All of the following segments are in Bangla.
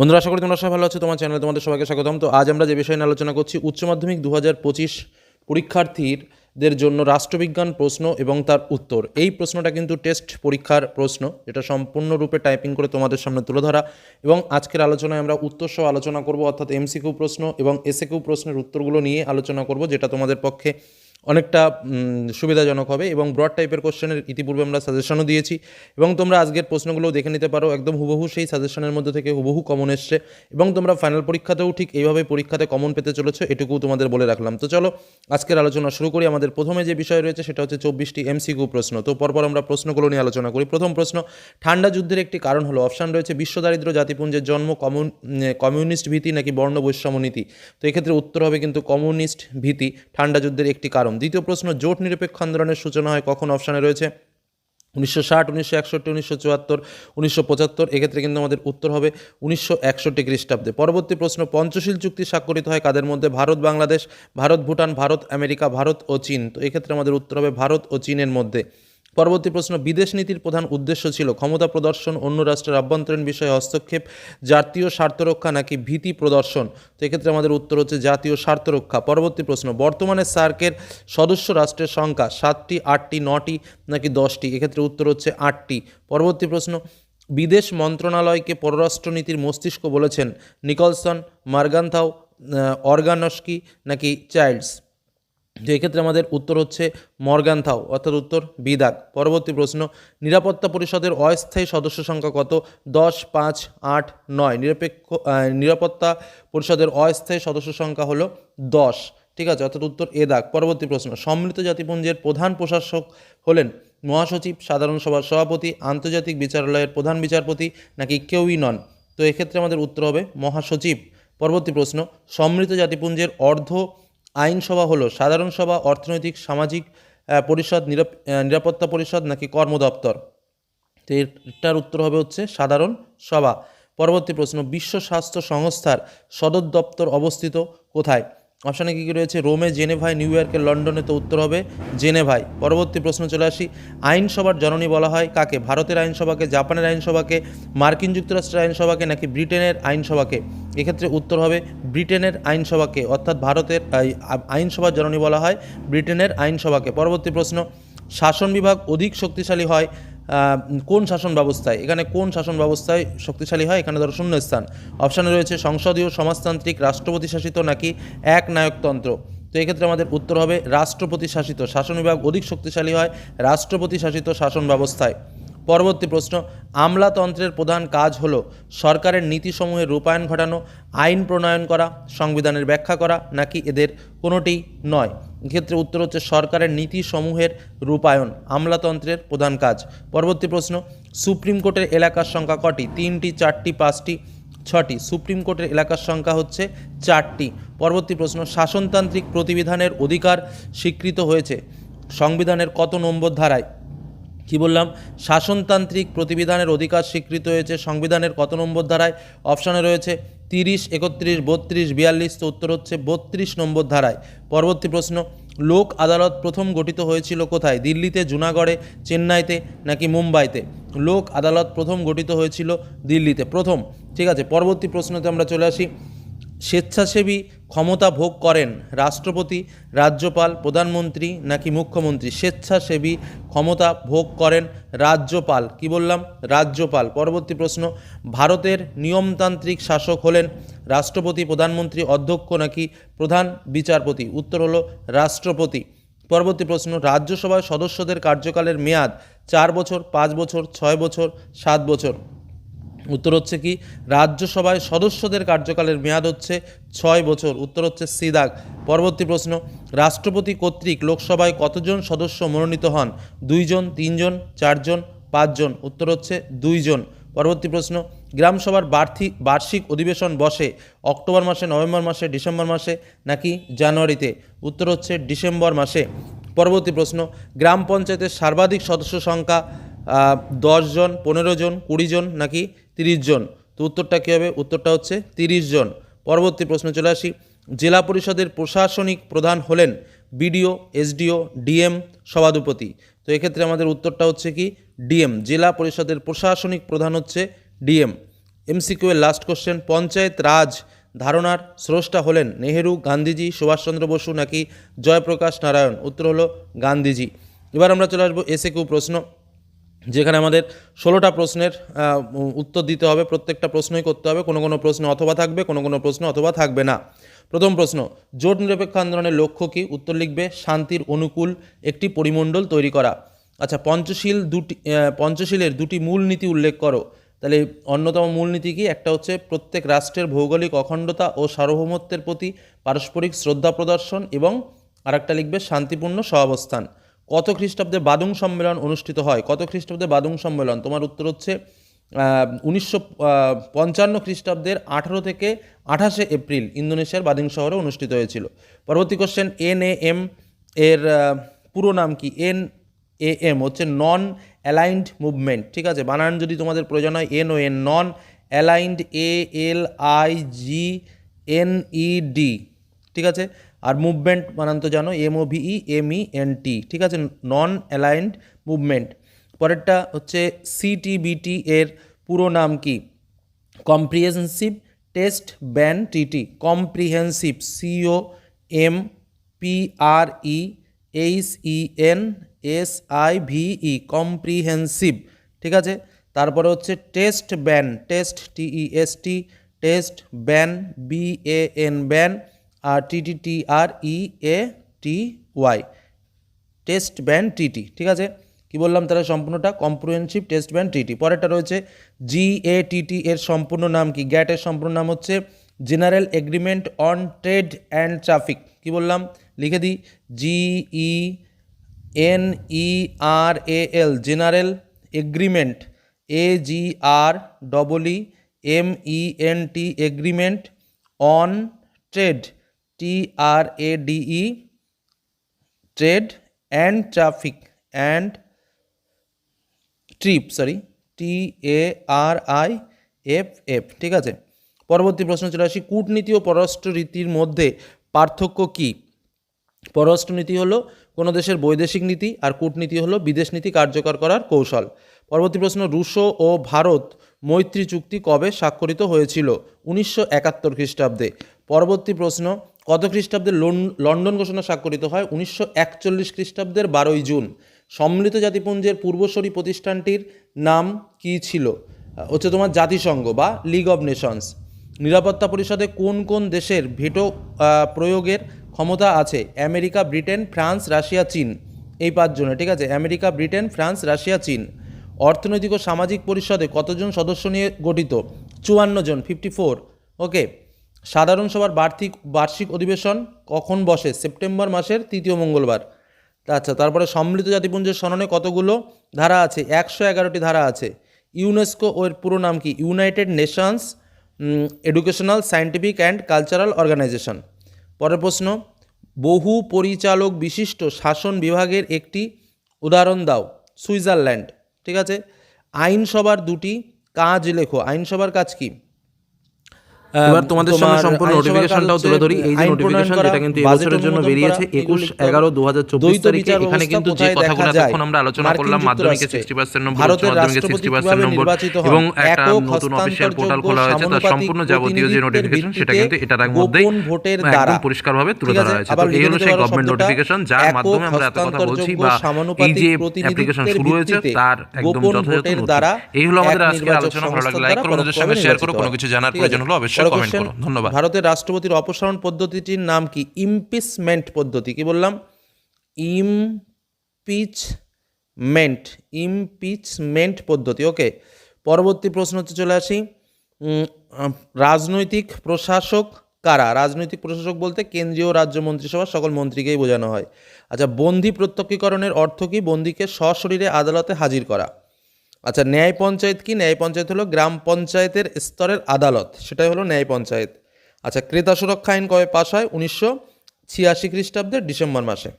বন্ধুরা, আশা করি তোমরা সবাই ভালো আছো, তোমার চ্যানেলে তোমাদের সবাইকে স্বাগতম। তো আজ আমরা যে বিষয় নিয়ে আলোচনা করছি, উচ্চ মাধ্যমিক দু হাজার পঁচিশ পরীক্ষার্থীদের জন্য রাষ্ট্রবিজ্ঞান প্রশ্ন এবং তার উত্তর। এই প্রশ্নটা কিন্তু টেস্ট পরীক্ষার প্রশ্ন, যেটা সম্পূর্ণরূপে টাইপিং করে তোমাদের সামনে তুলে ধরা। এবং আজকের আলোচনায় আমরা উত্তর সহ আলোচনা করব, অর্থাৎ এমসিকিউ প্রশ্ন এবং এসএকিউ প্রশ্নের উত্তরগুলো নিয়ে আলোচনা করব, যেটা তোমাদের পক্ষে অনেকটা সুবিধাজনক হবে এবং ব্রড টাইপের কোশ্চেনের ইতিপূর্বে আমরা সাজেশনও দিয়েছি এবং তোমরা আজকের প্রশ্নগুলো দেখে নিতে পারো। একদম হুবহু সেই সাজেশনের মধ্যে থেকে হুবহু কমন এসছে এবং তোমরা ফাইনাল পরীক্ষাতেও ঠিক এইভাবে পরীক্ষাতে কমন পেতে চলেছো এটুকু তোমাদের বলে রাখলাম। তো চলো, আজকের আলোচনা শুরু করি। আমাদের প্রথমে যে বিষয় রয়েছে সেটা হচ্ছে চব্বিশটি এমসিকিউ প্রশ্ন। তো পরপর আমরা প্রশ্নগুলো নিয়ে আলোচনা করি। প্রথম প্রশ্ন, ঠান্ডা যুদ্ধের একটি কারণ হলো অপশান রয়েছে বিশ্ব দারিদ্র জাতিপুঞ্জের জন্ম কমিউন কমিউনিস্ট ভীতি নাকি বর্ণ বৈষম্য নীতি? তো এক্ষেত্রে উত্তর হবে কিন্তু কমিউনিস্ট ভীতি, ঠান্ডা যুদ্ধের একটি কারণ। দ্বিতীয় প্রশ্ন, জোট নিরপেক্ষ আন্দোলনের সূচনা হয় কখন? অপশানে রয়েছে উনিশশো ষাট, উনিশশো একষট্টি, উনিশশো চুয়াত্তর, উনিশশো পঁচাত্তর। এক্ষেত্রে কিন্তু আমাদের উত্তর হবে উনিশশো একষট্টি খ্রিস্টাব্দে। পরবর্তী প্রশ্ন, পঞ্চশীল চুক্তি স্বাক্ষরিত হয় কাদের মধ্যে? ভারত, বাংলাদেশ, ভারত, ভুটান, ভারত, আমেরিকা, ভারত ও চীন। তো এক্ষেত্রে আমাদের উত্তর হবে ভারত ও চীনের মধ্যে। পরবর্তী প্রশ্ন, বিদেশ নীতির প্রধান উদ্দেশ্য ছিল ক্ষমতা প্রদর্শন, অন্য রাষ্ট্রের আভ্যন্তরীণ বিষয়ে হস্তক্ষেপ, জাতীয় স্বার্থ রক্ষা নাকি ভীতি প্রদর্শন? তো এক্ষেত্রে আমাদের উত্তর হচ্ছে জাতীয় স্বার্থ রক্ষা। পরবর্তী প্রশ্ন, বর্তমানে সার্কের সদস্য রাষ্ট্রের সংখ্যা সাতটি, আটটি, নটি নাকি দশটি? এক্ষেত্রে উত্তর হচ্ছে আটটি। পরবর্তী প্রশ্ন, বিদেশ মন্ত্রণালয়কে পররাষ্ট্রনীতির মস্তিষ্ক বলেছেন নিকলসন, মার্গান্থাও অর্গানস্কি নাকি চাইল্ডস? তো এক্ষেত্রে আমাদের উত্তর হচ্ছে মর্গানথাও অর্থাৎ উত্তর বিদাগ। পরবর্তী প্রশ্ন, নিরাপত্তা পরিষদের অস্থায়ী সদস্য সংখ্যা কত? দশ, পাঁচ, আট, নয়। নিরপেক্ষ নিরাপত্তা পরিষদের অস্থায়ী সদস্য সংখ্যা হলো দশ। ঠিক আছে, অর্থাৎ উত্তর এ দাগ। পরবর্তী প্রশ্ন, সম্মিলিত জাতিপুঞ্জের প্রধান প্রশাসক হলেন মহাসচিব, সাধারণ সভার সভাপতি, আন্তর্জাতিক বিচারালয়ের প্রধান বিচারপতি, নাকি কেউই নন? তো এক্ষেত্রে আমাদের উত্তর হবে মহাসচিব। পরবর্তী প্রশ্ন, সম্মিলিত জাতিপুঞ্জের অর্ধ আইনসভা হলো সাধারণ সভা, অর্থনৈতিক, সামাজিক পরিষদ, নিরাপ- নিরাপত্তা পরিষদ নাকি কর্ম দপ্তর তো এটার উত্তর হবে হচ্ছে সাধারণ সভা। পরবর্তী প্রশ্ন, বিশ্ব স্বাস্থ্য সংস্থার সদর দপ্তর অবস্থিত কোথায়? অপশানে কী কী রয়েছে? রোমে জেনেভায় নিউ ইয়র্কে, লন্ডনে তো উত্তর হবে জেনেভায়। পরবর্তী প্রশ্ন চলে আসি, আইনসভার জননী বলা হয় কাকে? ভারতের আইনসভাকে, জাপানের আইনসভাকে, মার্কিন যুক্তরাষ্ট্রের আইনসভাকে নাকি ব্রিটেনের আইনসভাকে? এক্ষেত্রে উত্তর হবে ব্রিটেনের আইনসভাকে, অর্থাৎ ভারতের আইনসভার জননী বলা হয় ব্রিটেনের আইনসভাকে। পরবর্তী প্রশ্ন, শাসন বিভাগ অধিক শক্তিশালী হয় কোন শাসন ব্যবস্থায়? এখানে কোন শাসন ব্যবস্থায় শক্তিশালী হয়? এখানে ধরো শূন্যস্থান। অপশানে রয়েছে সংসদীয় সমাজতান্ত্রিক রাষ্ট্রপতি শাসিত নাকি এক নায়কতন্ত্র? তো এক্ষেত্রে আমাদের উত্তর হবে রাষ্ট্রপতি শাসিত। শাসন বিভাগ অধিক শক্তিশালী হয় রাষ্ট্রপতি শাসিত শাসন ব্যবস্থায়। পরবর্তী প্রশ্ন, আমলাতন্ত্রের প্রধান কাজ হল সরকারের নীতিসমূহের রূপায়ণ ঘটানো, আইন প্রণয়ন করা, সংবিধানের ব্যাখ্যা করা, নাকি এদের কোনোটি নয়? এক্ষেত্রে উত্তর হচ্ছে সরকারের নীতিসমূহের রূপায়ণ, আমলাতন্ত্রের প্রধান কাজ। পরবর্তী প্রশ্ন, সুপ্রিম কোর্টের এলাকার সংখ্যা কটি? তিনটি, চারটি, পাঁচটি, ছটি। সুপ্রিম কোর্টের এলাকার সংখ্যা হচ্ছে চারটি। পরবর্তী প্রশ্ন, শাসনতান্ত্রিক প্রতিবিধানের অধিকার স্বীকৃত হয়েছে। সংবিধানের কত নম্বর ধারায় কি বললাম? শাসনতান্ত্রিক প্রতিবিধানের অধিকার স্বীকৃত হয়েছে, সংবিধানের কত নম্বর ধারায়? অপশানে রয়েছে তিরিশ, একত্রিশ, বত্রিশ, বিয়াল্লিশ তো উত্তর হচ্ছে বত্রিশ নম্বর ধারায়। পরবর্তী প্রশ্ন, লোক আদালত প্রথম গঠিত হয়েছিল কোথায়? দিল্লিতে, জুনাগড়ে, চেন্নাইতে নাকি মুম্বাইতে? লোক আদালত প্রথম গঠিত হয়েছিল দিল্লিতে। প্রথম, ঠিক আছে? পরবর্তী প্রশ্নতে আমরা চলে আসি। স্বেচ্ছাসেবী ক্ষমতা ভোগ করেন রাষ্ট্রপতি, রাজ্যপাল, প্রধানমন্ত্রী নাকি মুখ্যমন্ত্রী? স্বেচ্ছাসেবী ক্ষমতা ভোগ করেন রাজ্যপাল। কি বললাম? রাজ্যপাল। পরবর্তী প্রশ্ন, ভারতের নিয়মতান্ত্রিক শাসক হলেন রাষ্ট্রপতি, প্রধানমন্ত্রী অধ্যক্ষ নাকি প্রধান বিচারপতি? উত্তর হলো রাষ্ট্রপতি। পরবর্তী প্রশ্ন রাজ্যসভার সদস্যদের কার্যকালের মেয়াদ চার বছর, পাঁচ বছর, ছয় বছর, সাত বছর? উত্তর হচ্ছে কি, রাজ্যসভায় সদস্যদের কার্যকালের মেয়াদ হচ্ছে ছয় বছর। উত্তর হচ্ছে সিদাক পরবর্তী প্রশ্ন, রাষ্ট্রপতি কর্তৃক লোকসভায় কতজন সদস্য মনোনীত হন? দুইজন, তিনজন, চারজন, পাঁচজন? উত্তর হচ্ছে দুইজন। পরবর্তী প্রশ্ন, গ্রামসভার বার্ষিক বার্ষিক অধিবেশন বসে অক্টোবর মাসে, নভেম্বর মাসে, ডিসেম্বর মাসে নাকি জানুয়ারিতে? উত্তর হচ্ছে ডিসেম্বর মাসে। পরবর্তী প্রশ্ন, গ্রাম পঞ্চায়েতের সর্বাধিক সদস্য সংখ্যা দশ জন, পনেরো জন, কুড়ি জন নাকি তিরিশ জন। তো উত্তরটা কী হবে? উত্তরটা হচ্ছে তিরিশ জন। পরবর্তী প্রশ্ন চলে আসি। জেলা পরিষদের প্রশাসনিক প্রধান হলেন বিডিও, এসডিও, ডিএম, সভাধিপতি। তো এক্ষেত্রে আমাদের উত্তরটা হচ্ছে কি? ডিএম। জেলা পরিষদের প্রশাসনিক প্রধান হচ্ছে ডিএম। এমসিকিউ এর লাস্ট কোশ্চেন পঞ্চায়েত রাজ ধারণার স্রষ্টা হলেন নেহেরু, গান্ধীজি, সুভাষচন্দ্র বসু নাকি জয়প্রকাশ নারায়ণ? উত্তর হলো গান্ধীজি। এবার আমরা চলে আসব এসে কিউ প্রশ্ন। যেখানে আমাদের ষোলোটা প্রশ্নের উত্তর দিতে হবে, প্রত্যেকটা প্রশ্নই করতে হবে, কোনো কোনো প্রশ্ন অথবা থাকবে, কোনো কোনো প্রশ্ন অথবা থাকবে না। প্রথম প্রশ্ন, জোট নিরপেক্ষ আন্দোলনের লক্ষ্য কী? উত্তর লিখবে, শান্তির অনুকূল একটি পরিমণ্ডল তৈরি করা। আচ্ছা পঞ্চশীল দুটি পঞ্চশীলের দুটি মূল নীতি উল্লেখ করো। তাহলে অন্যতম মূলনীতি কি? একটা হচ্ছে প্রত্যেক রাষ্ট্রের ভৌগোলিক অখণ্ডতা ও সার্বভৌমত্বের প্রতি পারস্পরিক শ্রদ্ধা প্রদর্শন এবং আরেকটা লিখবে শান্তিপূর্ণ সহাবস্থান। কত খ্রিস্টাব্দে বাদুং সম্মেলন অনুষ্ঠিত হয়? কত খ্রিস্টাব্দে বাদুং সম্মেলন? তোমার উত্তর হচ্ছে উনিশশো পঞ্চান্ন খ্রিস্টাব্দের আঠারো থেকে আঠাশে এপ্রিল ইন্দোনেশিয়ার বাদিং শহরে অনুষ্ঠিত হয়েছিল। পরবর্তী কোশ্চেন এন এ এম এর পুরো নাম কি? এন এ এম হচ্ছে নন অ্যালাইন্ড মুভমেন্ট ঠিক আছে? বানান যদি তোমাদের প্রয়োজন হয় N O N non aligned A L I G N E D ঠিক আছে? আর মুভমেন্ট বানান তো জানো M O V E M E N T ঠিক আছে? নন অ্যালাইন্ড মুভমেন্ট পরেরটা হচ্ছে সিটিবিটি এর পুরো নাম কি? Comprehensive test ban TT comprehensive C O M P R E H E N S I V E comprehensive ঠিক আছে? তারপরে হচ্ছে test ban test T E S T test ban B A N ban R TT T R E A T Y. Test ban TT ঠিক আছে? কি বললাম তারা সম্পূর্ণটা? কম্প্রিহেন্সিভ টেস্ট ব্যান টিটি পরেরটা রয়েছে জি এ জিএটিটি এর সম্পূর্ণ নাম কি? গ্যাটের সম্পূর্ণ নাম হচ্ছে general agreement on trade and traffic কি বললাম? লিখে দিই। G E N E R A L general agreement A G R double E M E N T agreement on trade T R A D E trade and traffic and trip sorry T A R I F F ঠিক আছে? পরবর্তী প্রশ্ন চলে আসি, কূটনীতি ও পররাষ্ট্র রীতির মধ্যে পার্থক্য কী? পররাষ্ট্রনীতি হলো কোনো দেশের বৈদেশিক নীতি আর কূটনীতি হলো বিদেশ নীতি কার্যকর করার কৌশল। পরবর্তী প্রশ্ন, রুশো ও ভারত মৈত্রী চুক্তি কবে স্বাক্ষরিত হয়েছিল? উনিশশো একাত্তর খ্রিস্টাব্দে। পরবর্তী প্রশ্ন কত খ্রিস্টাব্দে লন্ডন ঘোষণা স্বাক্ষরিত হয়? উনিশশো একচল্লিশ খ্রিস্টাব্দের বারোই জুন। সম্মিলিত জাতিপুঞ্জের পূর্বসরী প্রতিষ্ঠানটির নাম কী ছিল? হচ্ছে তোমার জাতিসংঘ বা লিগ অব নেশনস নিরাপত্তা পরিষদে কোন কোন দেশের ভেটো প্রয়োগের ক্ষমতা আছে? আমেরিকা, ব্রিটেন, ফ্রান্স, রাশিয়া, চীন। এই পাঁচজনে ঠিক আছে? আমেরিকা, ব্রিটেন, ফ্রান্স, রাশিয়া, চীন। অর্থনৈতিক ও সামাজিক পরিষদে কতজন সদস্য নিয়ে গঠিত? চুয়ান্ন জন ফিফটি ফোর ওকে সাধারণ সভার বার্ষিক বার্ষিক অধিবেশন কখন বসে? সেপ্টেম্বর মাসের তৃতীয় মঙ্গলবার। আচ্ছা তারপরে সম্মিলিত জাতিপুঞ্জের স্মরণে কতগুলো ধারা আছে? একশো এগারোটি ধারা আছে। ইউনেস্কো ওর পুরো নাম কি? United Nations Educational Scientific and Cultural Organization. পরের প্রশ্ন, বহু পরিচালক বিশিষ্ট শাসন বিভাগের একটি উদাহরণ দাও, সুইজারল্যান্ড। ঠিক আছে? আইনসভার দুটি কাজ লেখো। আইনসভার কাজ কি? এবার তোমাদের সামনে সম্পূর্ণ নোটিফিকেশনটাও তুলে ধরি। এই যে নোটিফিকেশন যেটা কিন্তু এই বাজেট বছরের জন্য বেরিয়েছে একুশ এগারো দু হাজার চব্বিশ তারিখে। এখানে কিন্তু যে কথাগুলো? এতক্ষণ আমরা আলোচনা করলাম মাধ্যমিকে সিক্সটি পার্সেন্ট নম্বর উচ্চ মাধ্যমিকে সিক্সটি পার্সেন্ট নম্বর এবং একটা নতুন অফিসিয়াল পোর্টাল খোলা হয়েছে তার সম্পূর্ণ যাবতীয় যে নোটিফিকেশন সেটা কিন্তু এটার মধ্যেই একদম পরিষ্কারভাবে তুলে ধরা হয়েছে। তো এই হলো সেই গভর্নমেন্ট নোটিফিকেশন যার মাধ্যমে আমরা এত কথা বলছি বা এই যে অ্যাপ্লিকেশন শুরু হয়েছে তার একদম যথাযথ এই হলো আমাদের আজকের আলোচনা ভালো লাগলে লাইক দ্বারা করো বন্ধুদের সঙ্গে শেয়ার করো কোনো কিছু জানার প্রয়োজন হলে অবশ্যই পরের ধন্যবাদ। ভারতের রাষ্ট্রপতির অপসারণ পদ্ধতিটির নাম কি? ইমপিচমেন্ট পদ্ধতি। কি বললাম? ইমপিচমেন্ট ইমপিচমেন্ট পদ্ধতি। ওকে পরবর্তী প্রশ্ন হচ্ছে চলে আসি। রাজনৈতিক প্রশাসক কারা? রাজনৈতিক প্রশাসক বলতে কেন্দ্রীয় রাজ্য মন্ত্রিসভার সকল মন্ত্রীকেই বোঝানো হয়। আচ্ছা বন্দি প্রত্যক্ষীকরণের অর্থ কি? বন্দিকে সশরীরে আদালতে হাজির করা। আচ্ছা ন্যায় পঞ্চায়েত কি? ন্যায় পঞ্চায়েত হলো গ্রাম পঞ্চায়েতের স্তরের আদালত। সেটাই হলো ন্যায় পঞ্চায়েত। আচ্ছা ক্রেতা সুরক্ষা আইন কবে পাশ হয়? উনিশশো ছিয়াশি খ্রিস্টাব্দের ডিসেম্বর মাসে।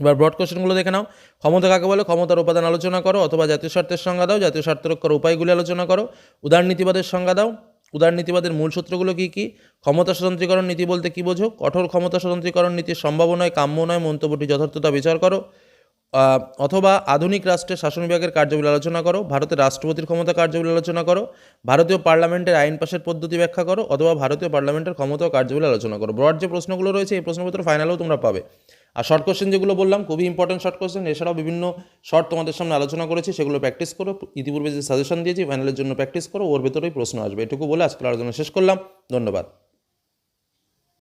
এবার ব্রড কোশ্চেনগুলো দেখে নাও। ক্ষমতা কাকে বলে? ক্ষমতার উপাদান আলোচনা করো অথবা জাতীয় স্বার্থের সংজ্ঞা দাও। জাতীয় স্বার্থ রক্ষার উপায়গুলি আলোচনা করো। উদারনীতিবাদের সংজ্ঞা দাও। উদারনীতিবাদের মূল সূত্রগুলো কী কী? ক্ষমতা স্বতন্ত্রীকরণ নীতি বলতে কী বোঝো? কঠোর ক্ষমতা স্বতন্ত্রীকরণ নীতির সম্ভাবনায়, কাম্য নয়, মন্তব্যটি যথার্থতা বিচার করো। অথবা আধুনিক রাষ্ট্রের শাসন বিভাগের কার্যবলী আলোচনা করো, ভারতের রাষ্ট্রপতির ক্ষমতা কার্যবলী আলোচনা করো, ভারতীয় পার্লামেন্টের আইন পাশের পদ্ধতি ব্যাখ্যা করো, অথবা ভারতীয় পার্লামেন্টের ক্ষমতা ও আলোচনা করো। ব্রড যে প্রশ্নগুলো রয়েছে, এই প্রশ্নপত্র ফাইনালেও তোমরা পাবে। আর শর্ট কোশ্চেন যেগুলো বললাম, খুবই ইম্পর্টেন্ট শর্ট কোশ্চেন এছাড়াও বিভিন্ন শর্ট তোমাদের সামনে আলোচনা করেছি, সেগুলো প্র্যাকটিস করো, ইতিপূর্বে যে সাজেশন দিয়েছি ফাইনালের জন্য প্র্যাকটিস করো, ওর ভেতরেই প্রশ্ন আসবে। এটুকু বলে আজকের আলোচনা শেষ করলাম। ধন্যবাদ।